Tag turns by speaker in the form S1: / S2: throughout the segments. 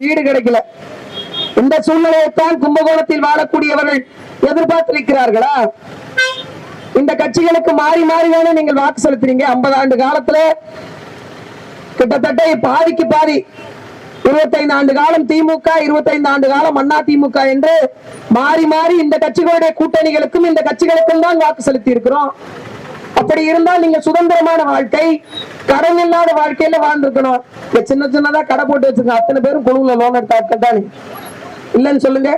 S1: வீடு கிடைக்கல. இந்த சூழ்நிலையைத்தான் கும்பகோணத்தில் வாழக்கூடியவர்கள் எதிர்பார்த்திருக்கிறார்களா? இந்த கட்சிகளுக்கு மாறி மாறி தானே நீங்கள் வாக்கு செலுத்துறீங்க? ஐம்பது ஆண்டு காலத்துல கிட்டத்தட்ட பாதிக்கு பாதி இருபத்தைந்து ஆண்டு காலம் திமுக இருபத்தைந்து ஆண்டு காலம் அண்ணா திமுக என்று மாறி மாறி இந்த கட்சிகளுடைய கூட்டணிகளுக்கும் இந்த கட்சிகளுக்கும் தான் வாக்கு செலுத்தி இருக்கிறோம் அப்படி இருந்தால் நீங்க சுதந்திரமான வாழ்க்கை கடன் இல்லாத வாழ்க்கையில வாழ்ந்துருக்கணும். இந்த சின்ன சின்னதா கடை போட்டு வச்சிருக்க அத்தனை பேரும் குழுவுல லோன் எடுத்த ஆட்கள் தானே? இல்லைன்னு சொல்லுங்க.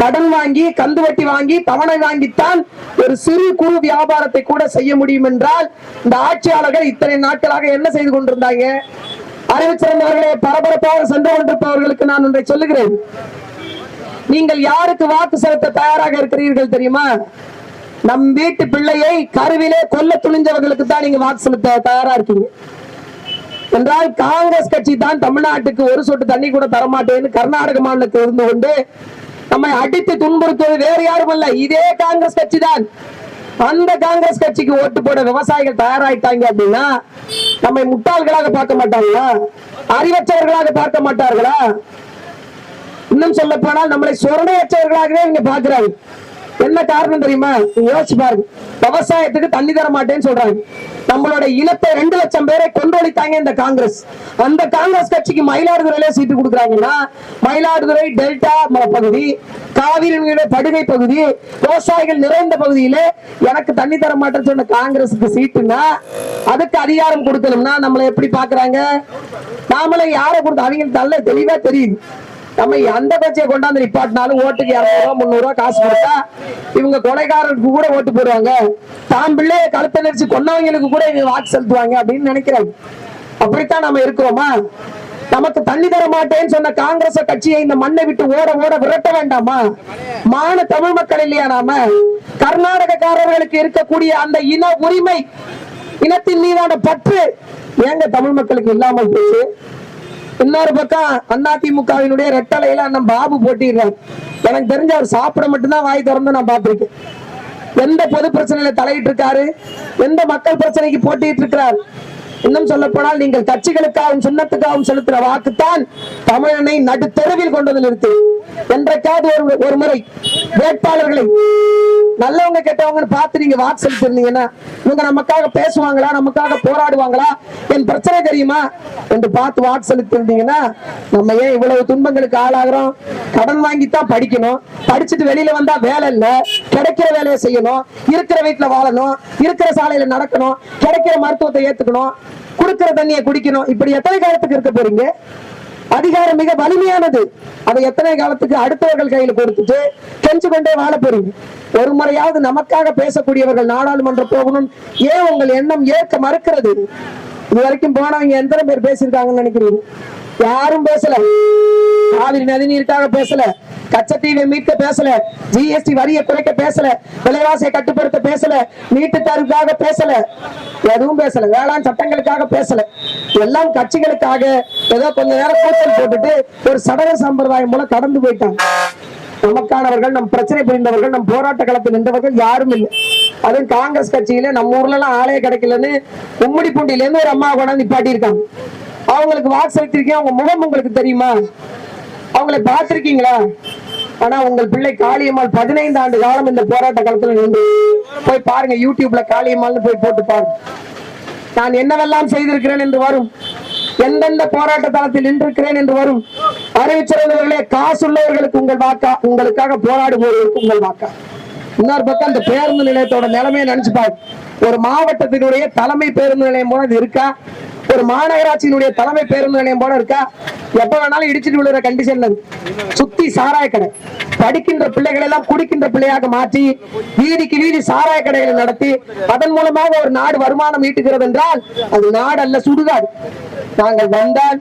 S1: கடன் வாங்கி கந்து வட்டி வாங்கி தவணை வாங்கித்தான் ஒரு சிறு குறு வியாபாரத்தை கூட செய்ய முடியும் என்றால் இந்த ஆட்சியாளர்கள் இத்தனை நாட்களாக என்ன செய்து கொண்டிருந்தாங்க? அறிவிச்சிருந்தவர்களே பரபரப்பாக சென்று கொண்டிருப்பவர்களுக்கு நான் ஒன்றை சொல்லுகிறேன். நீங்கள் யாருக்கு வாக்கு செலுத்த தயாராக இருக்கிறீர்கள் தெரியுமா? நம் வீட்டு பிள்ளையை கருவிலே கொல்ல துணிஞ்சவர்களுக்கு தான் நீங்க வாக்கு செலுத்த தயாரா இருக்கீங்க. என்றால் காங்கிரஸ் கட்சி தான் தமிழ்நாட்டுக்கு ஒரு சொட்டு தண்ணி கூட தரமாட்டேன்னு கர்நாடக மாநிலத்தில் இருந்து கொண்டு நம்மை அடித்து துன்புறுத்துவது வேறு யாரும் அல்ல இதே காங்கிரஸ் கட்சி தான். அந்த காங்கிரஸ் கட்சிக்கு ஓட்டு போட விவசாயிகள் தயாராயிட்டாங்க அப்படின்னா நம்மை முட்டாள்களாக பார்க்க மாட்டாங்களா? அறிவற்றவர்களாக பார்க்க மாட்டார்களா? இன்னும் சொல்ல போனால் நம்மளை சொரணையற்றவர்களாகவே இங்க பாக்குறாங்க என்ன காரணம் தெரியுமா? யோசிச்சு பாருங்க. விவசாயத்துக்கு தண்ணி தர மாட்டேன்னு சொல்றாங்க. நம்மளோட இனத்தை ரெண்டு லட்சம் பேரை கொண்டொழித்தாங்க இந்த காங்கிரஸ். அந்த காங்கிரஸ் கட்சிக்கு மயிலாடுதுறையில சீட்டு கொடுக்குறாங்கன்னா மயிலாடுதுறை டெல்டா பகுதி காவிரி படுகை பகுதி விவசாயிகள் நிறைந்த பகுதியில எனக்கு தண்ணி தர மாட்டேன்னு சொன்ன காங்கிரஸுக்கு சீட்டுன்னா அதுக்கு அதிகாரம் கொடுக்கணும்னா நம்மளை எப்படி பாக்குறாங்க நாமளே யாரை கொடுத்து அவங்களுக்கு நல்ல தெளிவா தெரியுது. நம்ம அந்த கட்சியை கொண்டாந்து நிப்பாட்டினாலும் ஓட்டுக்கு இரநூறு ரூபா முந்நூறு ரூபா காசு கொடுத்தா இவங்க கொலைகாரருக்கு கூட ஓட்டு போடுவாங்க. தாம் பிள்ளைய கழுத்தை நெரிச்சு கொண்டவங்களுக்கு கூட இவங்க வாக்கு செலுத்துவாங்க அப்படின்னு நினைக்கிறாங்க அப்படித்தான் நம்ம இருக்கிறோமா? நமக்கு தண்ணி தர மாட்டேன்னு சொன்ன காங்கிரஸ் கட்சியை இந்த மண்ணை விட்டு ஓட ஓட விரட்ட வேண்டாமா? மான தமிழ் மக்கள் இல்லையா நாம? கர்நாடகக்காரர்களுக்கு இருக்கக்கூடிய அந்த இன உரிமை இனத்தின் மீதான பற்று ஏங்க தமிழ் மக்களுக்கு இல்லாமல் போச்சு? இன்னொரு பக்கம் அதிமுகவினுடைய ரெட்டலையில அண்ணன் பாபு போட்டிடுறாரு. எனக்கு தெரிஞ்ச அவர் சாப்பிட மட்டும்தான் வாய் திறந்து நான் பார்த்திருக்கேன். எந்த பொது பிரச்சனையில தலையிட்டு இருக்காரு எந்த மக்கள் பிரச்சனைக்கு போட்டிட்டு இருக்கிறார் இன்னும் சொல்ல போனால் நீங்கள் கட்சிகளுக்காகவும் சுண்ணத்துக்காகவும் செலுத்துற வாக்குத்தான் தமிழனை நடுத்தருவில் கொண்டு வந்து நிறுத்து. என்றைக்காவது ஒரு ஒரு முறை வேட்பாளர்களை நல்லவங்க கெட்டவங்கன்னு பார்த்து நீங்க வாக்கு செலுத்திருந்தீங்கன்னா இவங்க நமக்காக பேசுவாங்களா நமக்காக போராடுவாங்களா? என் பிரச்சனை தெரியுமா? என்று பார்த்து வாக்கு செலுத்திருந்தீங்கன்னா நம்ம ஏன் இவ்வளவு துன்பங்களுக்கு ஆளாகிறோம்? கடன் வாங்கித்தான் படிக்கணும். படிச்சுட்டு வெளியில வந்தா வேலை இல்ல. கிடைக்கிற வேலையை செய்யணும். இருக்கிற வீட்டுல வாழணும். இருக்கிற சாலையில நடக்கணும். கிடைக்கிற மருத்துவத்தை ஏத்துக்கணும். குடுக்கிற தண்ணியை குடிக்கணும். இப்படி எத்தனை காலத்துக்கு இருக்க போறீங்க? அதிகாரம் மிக வலிமையானது. அதை எத்தனை காலத்துக்கு அடுத்தவர்கள் கையில கொடுத்துட்டு கெஞ்சு கொண்டே வாழ போறீங்க? ஒரு முறையாவது நமக்காக பேசக்கூடியவர்கள் நாடாளுமன்றம் போகணும். ஏன் உங்கள் எண்ணம் ஏற்க மறுக்கிறது? இது வரைக்கும் போனவங்க எத்தனை பேர் பேசியிருக்காங்கன்னு நினைக்கிறீங்க? யாரும் பேசல. காவிரி நதிநீருக்காக பேசல. கச்சத்தீவை மீட்க பேசல. ஜிஎஸ்டி வரியை குறைக்க பேசல. விலைவாசியை கட்டுப்படுத்த பேசல. நீட்டு தருக்காக பேசல. எதுவும் பேசல. வேளாண் சட்டங்களுக்காக பேசல. எல்லாம் கட்சிகளுக்காக ஏதோ கொஞ்ச நேரம் கூச்சல் போட்டுட்டு ஒரு சடங்கு சம்பிரதாயம் போல கடந்து போயிட்டாங்க. கூட்டானவர்கள் நம் பிரச்சனை புரிந்தவர்கள் நம் போராட்ட களத்தில் நின்றவர்கள் யாரும் இல்லை. அதுவும் காங்கிரஸ் கட்சியில நம்ம ஊர்ல எல்லாம் ஆலய கிடைக்கலன்னு கும்மிடி பூண்டியில இருந்து ஒரு அம்மா கொண்டாந்து நிப்பாட்டி இருக்காங்க அவங்களுக்கு வாக்கு செலுத்திருக்கீங்க அவங்க முகம் உங்களுக்கு தெரியுமா? அவங்களை பார்த்திருக்கீங்களா? ஆனா உங்கள் பிள்ளை காளியம்மாள் பதினைந்து ஆண்டு காலம் இந்த போராட்ட காலத்துல நின்று போய் பாருங்க யூடியூப்ல காளியம்மாள்னு போய் போட்டு பாருங்க. நான் என்னவெல்லாம் செய்திருக்கிறேன் என்று வரும். எந்தெந்த போராட்ட தளத்தில் நின்றிருக்கிறேன் என்று வரும் அறிவிச்சிருந்தவர்களே காசுள்ளவர்களுக்கு உங்கள் வாக்கா? உங்களுக்காக போராடுபவர்களுக்கு உங்கள் வாக்கா? இன்னொரு பக்கம் அந்த பேருந்து நிலையத்தோட நிலைமையை நினைச்சு பாரு. ஒரு மாவட்டத்தினுடைய தலைமை பேருந்து நிலையம் போல இது இருக்கா? ஒரு மாநகராட்சியினுடைய தலைமை பேருந்து நிலையம் போல இருக்கா? எப்ப வேணாலும் இடிச்சிட்டு விழுற கண்டிஷன்ல சுத்தி சாராய கடை. படிக்கின்ற பிள்ளைகளை எல்லாம் குடிக்கின்ற பிள்ளையாக மாற்றி வீதிக்கு வீதி சாராய கடைகளை நடத்தி அதன் மூலமாக ஒரு நாடு வருமானம் ஈட்டுகிறது என்றால் அது நாடு அல்ல சுடுகாடு. நாங்கள் வந்தால்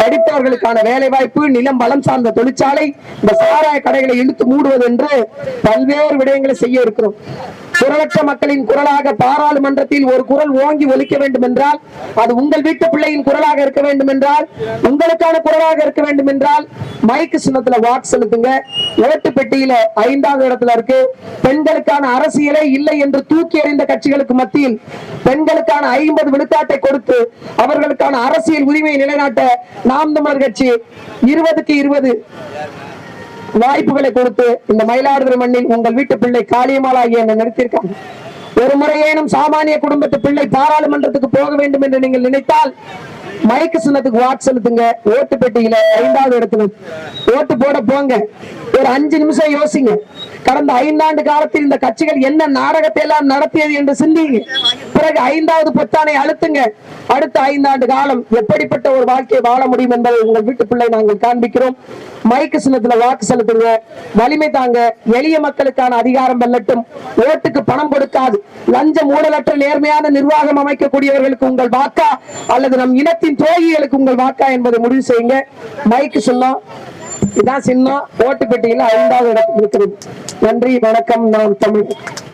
S1: படித்தவர்களுக்கான வேலை வாய்ப்பு நிலம் வளம் சார்ந்த தொழிற்சாலை இந்த சாராய கடைகளை இழுத்து மூடுவது என்று பல்வேறு விடயங்களை செய்ய இருக்கிறோம். குரலற்ற மக்களின் குரலாக பாராளுமன்றத்தில் ஒரு குரல் ஓங்கி ஒலிக்க வேண்டும் என்றால் அது உங்கள் வீட்டு பிள்ளையின் குரலாக இருக்க வேண்டும் என்றால் உங்களுக்கான குரலாக இருக்க வேண்டும் என்றால் மைக்கு சின்னத்துல வாக்கு செலுத்துங்க. ஓட்டு பெட்டியில ஐந்தாவது இடத்துல இருக்கு. பெண்களுக்கான அரசியலே இல்லை என்று தூக்கி எறிந்த கட்சிகளுக்கு மத்தியில் பெண்களுக்கான ஐம்பது விழுக்காட்டை கொடுத்து அவர்களுக்கான அரசியல் உரிமையை நிலைநாட்ட நாம் தமிழர் கட்சி இருபதுக்கு இருபது வாய்ப்புகளை கொடுத்து இந்த மயிலாடுதுறை மண்ணில் உங்கள் வீட்டு பிள்ளை காளியம்மாளாகி என்னை நிறுத்தியிருக்காங்க. ஒரு முறையேனும் சாமானிய குடும்பத்து பிள்ளை பாராளுமன்றத்துக்கு போக வேண்டும் என்று நீங்கள் நினைத்தால் மயக்க சின்னத்துக்கு வாக்கு செலுத்துங்க. ஓட்டு பெட்டியில ஐந்தாவது இடத்துல ஓட்டு போட போங்க. ஒரு அஞ்சு நிமிஷம் யோசிங்க. கடந்த ஐந்தாண்டு காலத்தில் இந்த கட்சிகள் என்ன நாடகத்தை எல்லாம் நடத்தியது என்று சிந்திங்க. பிறகு ஐந்தாவது பொத்தானை அழுத்துங்க. அடுத்த ஐந்தாண்டு காலம் எப்படிப்பட்ட ஒரு வாழ்க்கையை வாழ முடியும் என்பதை உங்கள் வீட்டு பிள்ளை நாங்கள் காண்பிக்கிறோம். மைக்கு சின்னத்துல வாக்கு செலுத்துங்க. வலிமை தாங்க. எளிய மக்களுக்கான அதிகாரம் வெல்லட்டும். ஓட்டுக்கு பணம் கொடுக்காது. லஞ்சம் ஊழலற்ற நேர்மையான நிர்வாகம் அமைக்கக்கூடியவர்களுக்கு உங்கள் வாக்கா? அல்லது நம் இனத்தின் தோழிகளுக்கு உங்கள் வாக்கா என்பதை முடிவு செய்யுங்க. மைக்கு சொன்னோம் இதான் சின்னம் ஓட்டு பெட்டியில ஐந்தாவது இடத்தில் இருக்கிறது. நன்றி வணக்கம் நாம் தமிழ்.